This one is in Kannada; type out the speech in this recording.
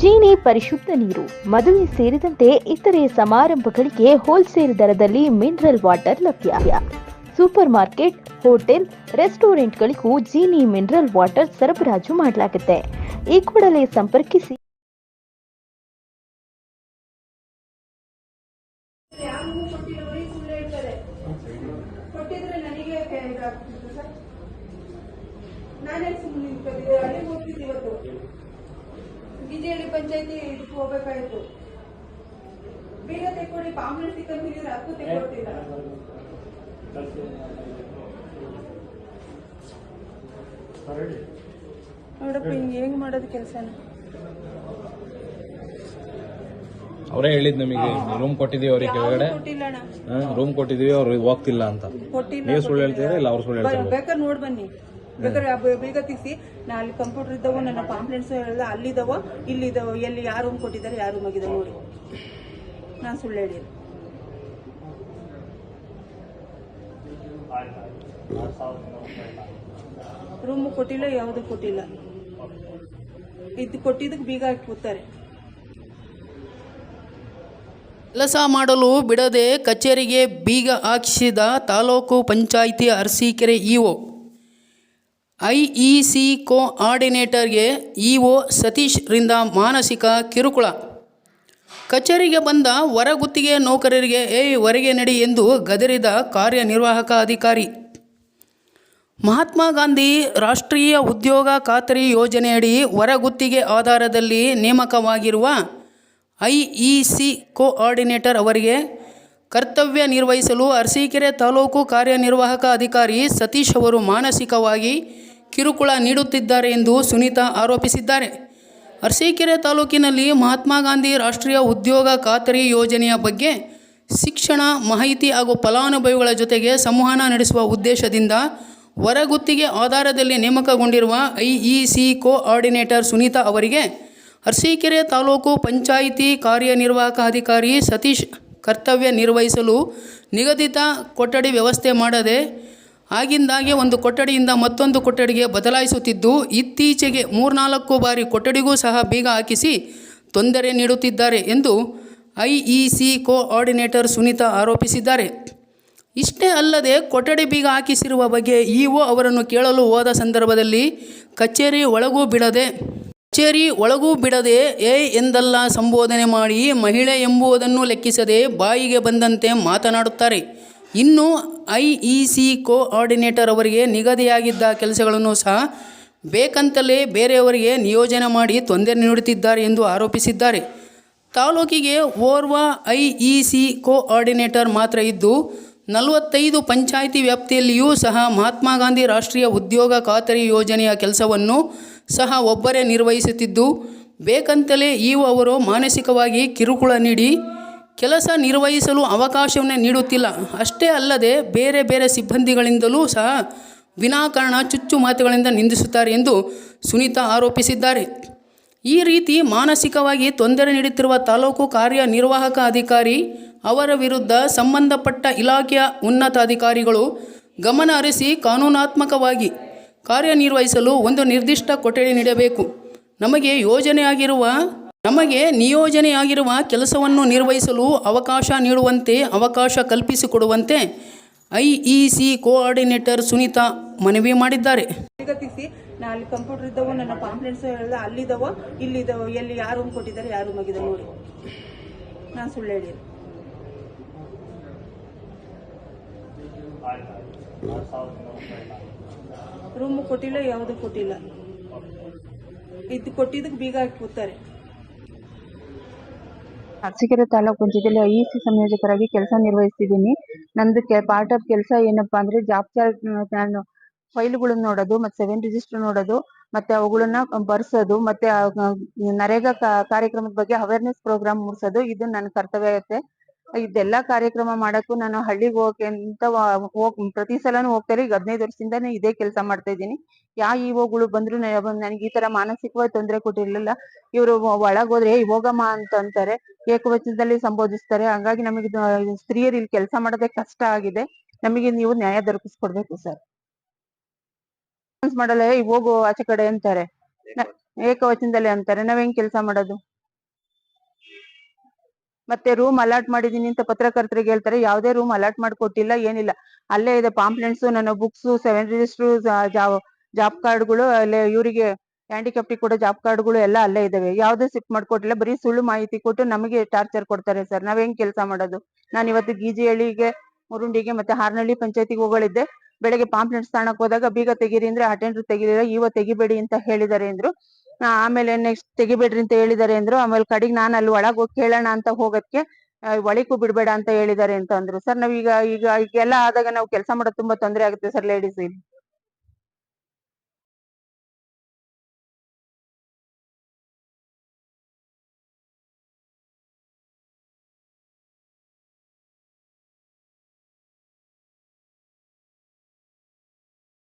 ಜೀನಿ ಪರಿಶುದ್ಧ ನೀರು, ಮದುವೆ ಸೇರಿದಂತೆ ಇತರೆ ಸಮಾರಂಭಗಳಿಗೆ ಹೋಲ್ಸೇಲ್ ದರದಲ್ಲಿ ಮಿನರಲ್ ವಾಟರ್ ಲಭ್ಯ. ಸೂಪರ್ ಮಾರ್ಕೆಟ್, ಹೋಟೆಲ್, ರೆಸ್ಟೋರೆಂಟ್ಗಳಿಗೂ ಜೀನಿ ಮಿನರಲ್ ವಾಟರ್ ಸರಬರಾಜು ಮಾಡಲಾಗುತ್ತೆ. ಈ ಕೂಡಲೇ ಸಂಪರ್ಕಿಸಿ. ಬಿಜೆಡಿ ಪಂಚಾಯತಿ ಇದಕ್ಕೆ ಹೋಗ್ಬೇಕಾಯ್ತು. ಬೇಗ ತೆಕ್ಕೊಡಿ ಆಂಬುಲೆನ್ಸ್ ಹಿಡಿದ್ರೆ ಅದಕ್ಕೂ ತೆಕ್ಕೊಡ್ತಿಲ್ಲ ನೋಡಪ್ಪ ಹಿಂಗೆ ಹೆಂಗ್ ಮಾಡೋದು ಕೆಲಸನ? ಅವರೇ ಹೇಳಿದ್ ನಮಗೆ ರೂಮ್ ಕೊಟ್ಟಿದೀವಿ ಅವ್ರಿಗೆ ಕೆಳಗಡೆ. ರೂಮ್ ಕೊಟ್ಟಿದೀವಿ ಅವ್ರಿಗೆ ಹೋಗ್ತಿಲ್ಲ ಅಂತ. ನೀವು ಸುಳ್ಳು ಹೇಳ್ತೀರಾ ಇಲ್ಲ ಅವ್ರು ಸುಳ್ಳು ಹೇಳ್ತಾರೆ ನೋಡ್ಬನ್ನಿ ನೋಡ್ ಬನ್ನಿ. ಬೇಕಾದ್ರೆ ಆ ಬೇಗ ತಿಸಿ ನಾ ಅಲ್ಲಿ ಕಂಪ್ಯೂಟರ್ ಇದ್ದವ, ನನ್ನ ಪಾಂಪ್ಲೆಟ್ಸ್ ಎಲ್ಲ ಅಲ್ಲಿದ್ದಾವ, ಇಲ್ಲಿದ್ದಾವ. ಎಲ್ಲಿ ಯಾರು ರೂಮ್ ಕೊಟ್ಟಿದ್ದಾರೆ ಯಾರು ರೂಮ್ ಆಗಿದೆ ನೋಡಿ. ನಾನು ಸುಳ್ಳು ಹೇಳಿ ರೂಮು ಕೊಟ್ಟಿಲ್ಲ, ಯಾವುದು ಕೊಟ್ಟಿಲ್ಲ. ಇದು ಕೊಟ್ಟಿದ್ದಕ್ಕೆ ಬೀಗ ಹಾಕಿ ಕೂತಾರೆ. ಕೆಲಸ ಮಾಡಲು ಬಿಡದೆ ಕಚೇರಿಗೆ ಬೀಗ ಹಾಕಿಸಿದ ತಾಲೂಕು ಪಂಚಾಯಿತಿ ಅರಸೀಕೆರೆ ಇಒ ಐಇಸಿ ಕೋಆರ್ಡಿನೇಟರ್ಗೆ ಒ ಸತೀಶ್ರಿಂದ ಮಾನಸಿಕ ಕಿರುಕುಳ. ಕಚೇರಿಗೆ ಬಂದ ಹೊರಗುತ್ತಿಗೆ ನೌಕರರಿಗೆ ಏಯ್ ಹೊರಗೆ ನಡಿ ಎಂದು ಗದರಿದ ಕಾರ್ಯನಿರ್ವಾಹಕ ಅಧಿಕಾರಿ. ಮಹಾತ್ಮ ಗಾಂಧಿ ರಾಷ್ಟ್ರೀಯ ಉದ್ಯೋಗ ಖಾತರಿ ಯೋಜನೆಯಡಿ ಹೊರಗುತ್ತಿಗೆ ಆಧಾರದಲ್ಲಿ ನೇಮಕವಾಗಿರುವ ಐ ಇ ಸಿ ಕೋಆರ್ಡಿನೇಟರ್ ಅವರಿಗೆ ಕರ್ತವ್ಯ ನಿರ್ವಹಿಸಲು ಅರಸೀಕೆರೆ ತಾಲೂಕು ಕಾರ್ಯನಿರ್ವಾಹಕ ಅಧಿಕಾರಿ ಸತೀಶ್ ಅವರು ಮಾನಸಿಕವಾಗಿ ಕಿರುಕುಳ ನೀಡುತ್ತಿದ್ದಾರೆ ಎಂದು ಸುನೀತಾ ಆರೋಪಿಸಿದ್ದಾರೆ. ಅರಸೀಕೆರೆ ತಾಲೂಕಿನಲ್ಲಿ ಮಹಾತ್ಮ ಗಾಂಧಿ ರಾಷ್ಟ್ರೀಯ ಉದ್ಯೋಗ ಖಾತರಿ ಯೋಜನೆಯ ಬಗ್ಗೆ ಶಿಕ್ಷಣ, ಮಾಹಿತಿ ಹಾಗೂ ಫಲಾನುಭವಿಗಳ ಜೊತೆಗೆ ಸಂವಹನ ನಡೆಸುವ ಉದ್ದೇಶದಿಂದ ಹೊರಗುತ್ತಿಗೆ ಆಧಾರದಲ್ಲಿ ನೇಮಕಗೊಂಡಿರುವ ಐಇಸಿ ಕೋಆರ್ಡಿನೇಟರ್ ಸುನೀತಾ ಅವರಿಗೆ ಅರಸೀಕೆರೆ ತಾಲೂಕು ಪಂಚಾಯಿತಿ ಕಾರ್ಯನಿರ್ವಾಹಕ ಅಧಿಕಾರಿ ಸತೀಶ್ ಕರ್ತವ್ಯ ನಿರ್ವಹಿಸಲು ನಿಗದಿತ ಕೊಠಡಿ ವ್ಯವಸ್ಥೆ ಮಾಡದೆ ಆಗಿಂದಾಗೆ ಒಂದು ಕೊಠಡಿಯಿಂದ ಮತ್ತೊಂದು ಕೊಠಡಿಗೆ ಬದಲಾಯಿಸುತ್ತಿದ್ದು, ಇತ್ತೀಚೆಗೆ ಮೂರ್ನಾಲ್ಕು ಬಾರಿ ಕೊಠಡಿಗೂ ಸಹ ಬೀಗ ಹಾಕಿಸಿ ತೊಂದರೆ ನೀಡುತ್ತಿದ್ದಾರೆ ಎಂದು I E C coordinator Sunitha ಆರೋಪಿಸಿದ್ದಾರೆ. ಇಷ್ಟೇ ಅಲ್ಲದೆ ಕೊಠಡಿ ಬೀಗ ಹಾಕಿಸಿರುವ ಬಗ್ಗೆ ಇಒ ಅವರನ್ನು ಕೇಳಲು ಹೋದ ಸಂದರ್ಭದಲ್ಲಿ ಕಚೇರಿ ಒಳಗೂ ಬಿಡದೆ, ಕಚೇರಿ ಒಳಗೂ ಬಿಡದೆ ಏ ಎಂದಲ್ಲ ಸಂಬೋಧನೆ ಮಾಡಿ ಮಹಿಳೆ ಎಂಬುದನ್ನು ಲೆಕ್ಕಿಸದೆ ಬಾಯಿಗೆ ಬಂದಂತೆ ಮಾತನಾಡುತ್ತಾರೆ. ಇನ್ನು ಐ ಇ ಸಿ ಕೋಆರ್ಡಿನೇಟರ್ ಅವರಿಗೆ ನಿಗದಿಯಾಗಿದ್ದ ಕೆಲಸಗಳನ್ನು ಸಹ ಬೇಕಂತಲೇ ಬೇರೆಯವರಿಗೆ ನಿಯೋಜನೆ ಮಾಡಿ ತೊಂದರೆ ನೀಡುತ್ತಿದ್ದಾರೆ ಎಂದು ಆರೋಪಿಸಿದ್ದಾರೆ. ತಾಲೂಕಿಗೆ ಓರ್ವ ಐ ಇ ಸಿ ಕೋಆರ್ಡಿನೇಟರ್ ಮಾತ್ರ ಇದ್ದು, ನಲವತ್ತೈದು ಪಂಚಾಯಿತಿ ವ್ಯಾಪ್ತಿಯಲ್ಲಿಯೂ ಸಹ ಮಹಾತ್ಮ ಗಾಂಧಿ ರಾಷ್ಟ್ರೀಯ ಉದ್ಯೋಗ ಖಾತರಿ ಯೋಜನೆಯ ಕೆಲಸವನ್ನು ಸಹ ಒಬ್ಬರೇ ನಿರ್ವಹಿಸುತ್ತಿದ್ದು, ಬೇಕಂತಲೇ ಇವು ಅವರು ಮಾನಸಿಕವಾಗಿ ಕಿರುಕುಳ ನೀಡಿ ಕೆಲಸ ನಿರ್ವಹಿಸಲು ಅವಕಾಶವನ್ನೇ ನೀಡುತ್ತಿಲ್ಲ. ಅಷ್ಟೇ ಅಲ್ಲದೆ ಬೇರೆ ಬೇರೆ ಸಿಬ್ಬಂದಿಗಳಿಂದಲೂ ಸಹ ವಿನಾಕಾರಣ ಚುಚ್ಚು ಮಾತುಗಳಿಂದ ನಿಂದಿಸುತ್ತಾರೆ ಎಂದು ಸುನೀತಾ ಆರೋಪಿಸಿದ್ದಾರೆ. ಈ ರೀತಿ ಮಾನಸಿಕವಾಗಿ ತೊಂದರೆ ನೀಡುತ್ತಿರುವ ತಾಲೂಕು ಕಾರ್ಯನಿರ್ವಾಹಕ ಅಧಿಕಾರಿ, ಅವರ ವಿರುದ್ಧ ಸಂಬಂಧಪಟ್ಟ ಇಲಾಖೆಯ ಉನ್ನತ ಅಧಿಕಾರಿಗಳು ಗಮನ ಹರಿಸಿ ಕಾನೂನಾತ್ಮಕವಾಗಿ ಕಾರ್ಯನಿರ್ವಹಿಸಲು ಒಂದು ನಿರ್ದಿಷ್ಟ ಕೊಠಡಿ ನೀಡಬೇಕು. ನಮಗೆ ಯೋಜನೆಯಾಗಿರುವ ನಮಗೆ ನಿಯೋಜನೆಯಾಗಿರುವ ಕೆಲಸವನ್ನು ನಿರ್ವಹಿಸಲು ಅವಕಾಶ ನೀಡುವಂತೆ ಅವಕಾಶ ಕಲ್ಪಿಸಿಕೊಡುವಂತೆ ಐಇಸಿ ಕೋಆರ್ಡಿನೇಟರ್ ಸುನೀತಾ ಮನವಿ ಮಾಡಿದ್ದಾರೆ. ನಾ ಅಲ್ಲಿ ಕಂಪ್ಯೂಟರ್ ಇದ್ದವು, ನನ್ನ ಪಾಂಪ್ಲೆಟ್ಸ್ ಎಲ್ಲ ಅಲ್ಲಿದ್ದಾವ, ಇಲ್ಲಿದ್ದಾವ, ಎಲ್ಲಿ ಯಾರು ಕೊಟ್ಟಿದ್ದಾರೆ, ಯಾರು ರೂಮ್ ಆಗಿದೆ ನೋಡಿ. ನಾನು ಸುಳ್ಳು ಹೇಳಿ. ರೂಮ್ ಕೊಟ್ಟಿಲ್ಲ, ಯಾವುದು ಕೊಟ್ಟಿಲ್ಲ. ಇದು ಕೊಟ್ಟಿದ್ದಕ್ಕೆ ಬೀಗ ಹಾಕಿ ಕೂತಾರೆ. ಅರಸೀಕೆರೆ ತಾಲೂಕು ಪಂಚಾಯತಿಯಲ್ಲಿ ಐ ಸಿ ಸಂಯೋಜಕರಾಗಿ ಕೆಲಸ ನಿರ್ವಹಿಸ್ತಿದ್ದೀನಿ. ನಂದು ಪಾರ್ಟ್ ಆಫ್ ಕೆಲಸ ಏನಪ್ಪಾ ಅಂದ್ರೆ ಜಾಬ್ ಚಾರ್ಟ್ ನಾನು ಫೈಲ್ಗಳನ್ನ ನೋಡೋದು, ಮತ್ತೆ ಸೆವೆನ್ ರಿಜಿಸ್ಟರ್ ನೋಡೋದು, ಮತ್ತೆ ಅವುಗಳನ್ನ ಬರ್ಸೋದು, ಮತ್ತೆ ನರೇಗಾ ಕಾರ್ಯಕ್ರಮದ ಬಗ್ಗೆ ಅವೇರ್ನೆಸ್ ಪ್ರೋಗ್ರಾಮ್ ಮೂಡ್ಸೋದು, ಇದು ನನ್ನ ಕರ್ತವ್ಯ ಇರುತ್ತೆ ಇದೆಲ್ಲಾ ಕಾರ್ಯಕ್ರಮ ಮಾಡಕ್ಕೂ ನಾನು ಹಳ್ಳಿಗೆ ಹೋಗಕ್ಕೆ ಅಂತ ಹೋಗ್, ಪ್ರತಿ ಸಲನು ಹೋಗ್ತಾರೆ ಈಗ ಹದಿನೈದು ವರ್ಷದಿಂದಾನೇ ಇದೇ ಕೆಲಸ ಮಾಡ್ತಾ ಇದ್ದೀನಿ. ಯಾ ಇಒಗಳು ಬಂದ್ರು ನನಗೆ ಈ ತರ ಮಾನಸಿಕವಾಗಿ ತೊಂದರೆ ಕೊಟ್ಟಿರ್ಲಿಲ್ಲ. ಇವರು ಏ ಹೋಗಮ್ಮ ಅಂತ ಅಂತಾರೆ. ಏಕವಚನದಲ್ಲಿ ಸಂಬೋಧಿಸ್ತಾರೆ. ಹಂಗಾಗಿ ನಮಗೆ ಸ್ತ್ರೀಯರು ಇಲ್ಲಿ ಕೆಲಸ ಮಾಡೋದೇ ಕಷ್ಟ ಆಗಿದೆ. ನಮಗೆ ನೀವು ನ್ಯಾಯ ದೊರಕಿಸ್ಕೊಡ್ಬೇಕು ಸರ್. ಮಾಡಲ್ಲ ಹೋಗು ಆಚೆ ಕಡೆ ಅಂತಾರೆ. ಏಕವಚನದಲ್ಲಿ ಅಂತಾರೆ. ನಾವ್ ಹೆಂಗ್ ಕೆಲಸ ಮಾಡೋದು? ಮತ್ತೆ ರೂಮ್ ಅಲಾಟ್ ಮಾಡಿದೀನಿ ಅಂತ ಪತ್ರಕರ್ತರಿಗೆ ಹೇಳ್ತಾರೆ, ಯಾವುದೇ ರೂಮ್ ಅಲಾಟ್ ಮಾಡ್ಕೊಟ್ಟಿಲ್ಲ, ಏನಿಲ್ಲ. ಅಲ್ಲೇ ಇದೆ ಪಾಂಪ್ಲೆಂಟ್ಸ್ ನನ್ನ ಬುಕ್ಸ್ ಸೆವೆನ್ ರಿಜಿಸ್ಟರ್ ಜಾಬ್ ಕಾರ್ಡ್ಗಳು ಅಲ್ಲೇ ಇವರಿಗೆ ಹ್ಯಾಂಡಿಕ್ಯಾಪ್ಟಿಗೆ ಕೊಡೋ ಜಾಬ್ ಕಾರ್ಡ್ಗಳು ಎಲ್ಲ ಅಲ್ಲೇ ಇದಾವೆ. ಯಾವುದೇ ಶಿಫ್ಟ್ ಮಾಡ್ಕೊಟ್ಟಿಲ್ಲ, ಬರೀ ಸುಳ್ಳು ಮಾಹಿತಿ ಕೊಟ್ಟು ನಮಗೆ ಟಾರ್ಚರ್ ಕೊಡ್ತಾರೆ ಸರ್ ನಾವ್ ಹೆಂಗ್ ಕೆಲಸ ಮಾಡೋದು? ನಾನು ಇವತ್ತು ಗೀಜಿಹಳ್ಳಿಗೆ, ಮುರುಂಡಿಗೆ ಮತ್ತೆ ಹಾರ್ನಹಳ್ಳಿ ಪಂಚಾಯತಿಗೆ ಹೋಗಳಿದ್ದೆ ಬೆಳಗ್ಗೆ ಪಾಂಪ್ಲೆಂಟ್ಸ್ ತಾಣಕ್ ಹೋದಾಗ, ಬೀಗ ತೆಗೀರಿ ಅಂದ್ರೆ ಅಟೆಂಡರ್ ತೆಗಿಲಿಲ್ಲ ಇವ ತೆಗಿಬೇಡಿ ಅಂತ ಹೇಳಿದಾರೆ ಅಂದ್ರು. ಆಮೇಲೆ ನೆಕ್ಸ್ಟ್ ತೆಗಿಬೇಡ್ರಿ ಅಂತ ಹೇಳಿದಾರೆ ಅಂದ್ರು. ಆಮೇಲೆ ಕಡೆಗೆ ನಾನು ಅಲ್ಲಿ ಒಳಗ್ ಹೋಗಿ ಕೇಳೋಣ ಅಂತ ಹೋಗೋದಕ್ಕೆ ಒಳಿಕು ಬಿಡ್ಬೇಡ ಅಂತ ಹೇಳಿದಾರೆ ಅಂತ ಅಂದ್ರು. ಸರ್, ನಾವೀಗ ಈಗ ಈಗ ಎಲ್ಲಾ ಆದಾಗ ನಾವು ಕೆಲಸ ಮಾಡೋದು ತುಂಬಾ ತೊಂದರೆ ಆಗುತ್ತೆ ಸರ್ ಲೇಡೀಸ್